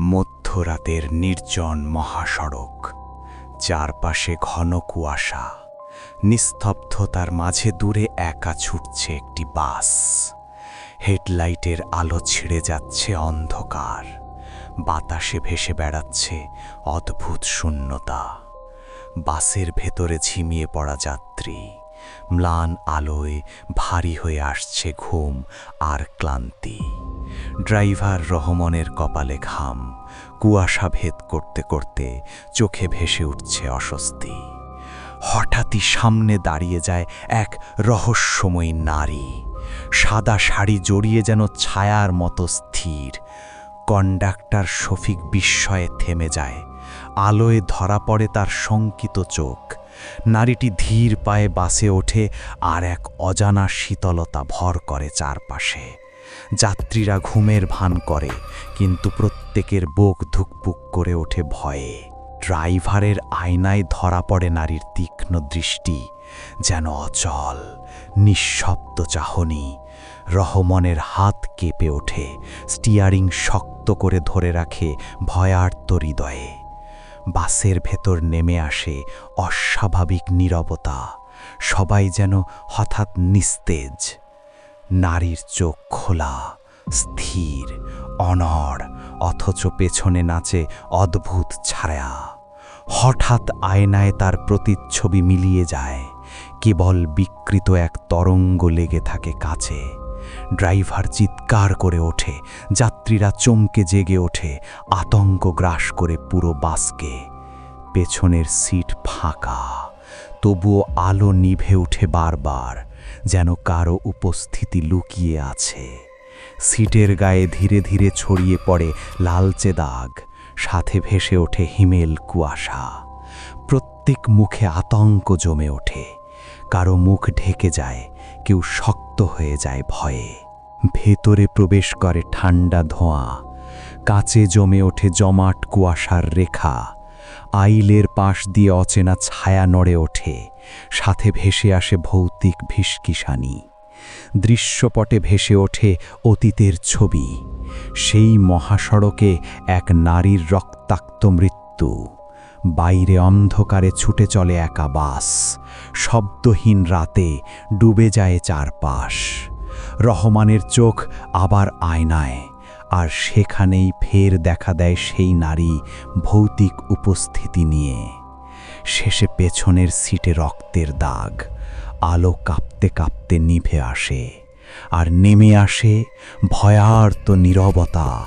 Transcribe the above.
মধ্যরাতের নির্জন মহাসড়ক, চারপাশে ঘন কুয়াশা, নিস্তব্ধতার মাঝে দূরে একা ছুটছে একটি বাস। হেডলাইটের আলো ছিঁড়ে যাচ্ছে অন্ধকার, বাতাসে ভেসে বেড়াচ্ছে অদ্ভুত শূন্যতা। বাসের ভেতরে ঝিমিয়ে পড়া যাত্রী, ম্লান আলোয় ভারী হয়ে আসছে ঘুম আর ক্লান্তি। ড্রাইভার রহমনের কপালে ঘাম, কুয়াশা ভেদ করতে করতে চোখে ভেসে উঠছে অস্বস্তি। হঠাৎই সামনে দাঁড়িয়ে যায় এক রহস্যময়ী নারী। সাদা শাড়ি জড়িয়ে যেন ছায়ার মতো স্থির। কন্ডাক্টর শফিক বিস্ময়ে থেমে যায়। আলোয় ধরা পড়ে তার শঙ্কিত চোখ। নারীটি ধীর পায়ে বাসে ওঠে আর এক অজানা শীতলতা ভর করে চারপাশে। যাত্রীরা ঘুমের ভান করে, কিন্তু প্রত্যেকের বুক ধুকপুক করে ওঠে ভয়ে। ড্রাইভারের আয়নায় ধরা পড়ে নারীর তীক্ষ্ণ দৃষ্টি, যেন অচল, নিঃশব্দ চাহনি। রহমনের হাত কেঁপে ওঠে, স্টিয়ারিং শক্ত করে ধরে রাখে ভয়ার্ত হৃদয়ে। বাসের ভেতর নেমে আসে অস্বাভাবিক নীরবতা, সবাই যেন হঠাৎ নিস্তেজ। নারীর চোখ খোলা, স্থির, অনড়, অথচ পেছনে নাচে অদ্ভুত ছায়া। হঠাৎ আয়নায় তার প্রতিচ্ছবি মিলিয়ে যায়, কেবল বিকৃত এক তরঙ্গ লেগে থাকে কাছে। ড্রাইভার চিৎকার করে ওঠে, যাত্রীরা চমকে জেগে ওঠে, আতঙ্ক গ্রাস করে পুরো বাসকে। পেছনের সিট ফাঁকা, তবুও আলো নিভে উঠে বারবার। যেন কারও উপস্থিতি লুকিয়ে আছে। সিটের গায়ে ধীরে ধীরে ছড়িয়ে পড়ে লালচে দাগ, সাথে ভেসে ওঠে হিমেল কুয়াশা। প্রত্যেক মুখে আতঙ্ক জমে ওঠে। কারও মুখ ঢেকে যায়, কেউ শক্ত হয়ে যায় ভয়ে। ভেতরে প্রবেশ করে ঠান্ডা ধোঁয়া। কাছে জমে ওঠে জমাট কুয়াশার রেখা। আইলের পাশ দিয়ে অচেনা ছায়া নড়ে ওঠে। সাথে ভেসে আসে ভৌতিক ভিসকিসানি। দৃশ্যপটে ভেসে ওঠে অতীতের ছবি। সেই মহাসড়কে এক নারীর রক্তাক্ত মৃত্যু। বাইরে অন্ধকারে ছুটে চলে একা বাস। শব্দহীন রাতে ডুবে যায় চারপাশ। রহমানের চোখ আবার আয়নায়। আর সেখানেই ফের দেখা দেয় সেই নারী ভৌতিক উপস্থিতি নিয়ে। শেষে পেছনের সিটে রক্তের দাগ। আলো কাঁপতে কাঁপতে নিভে আসে। আর নেমে আসে ভয়ার্ত নীরবতা।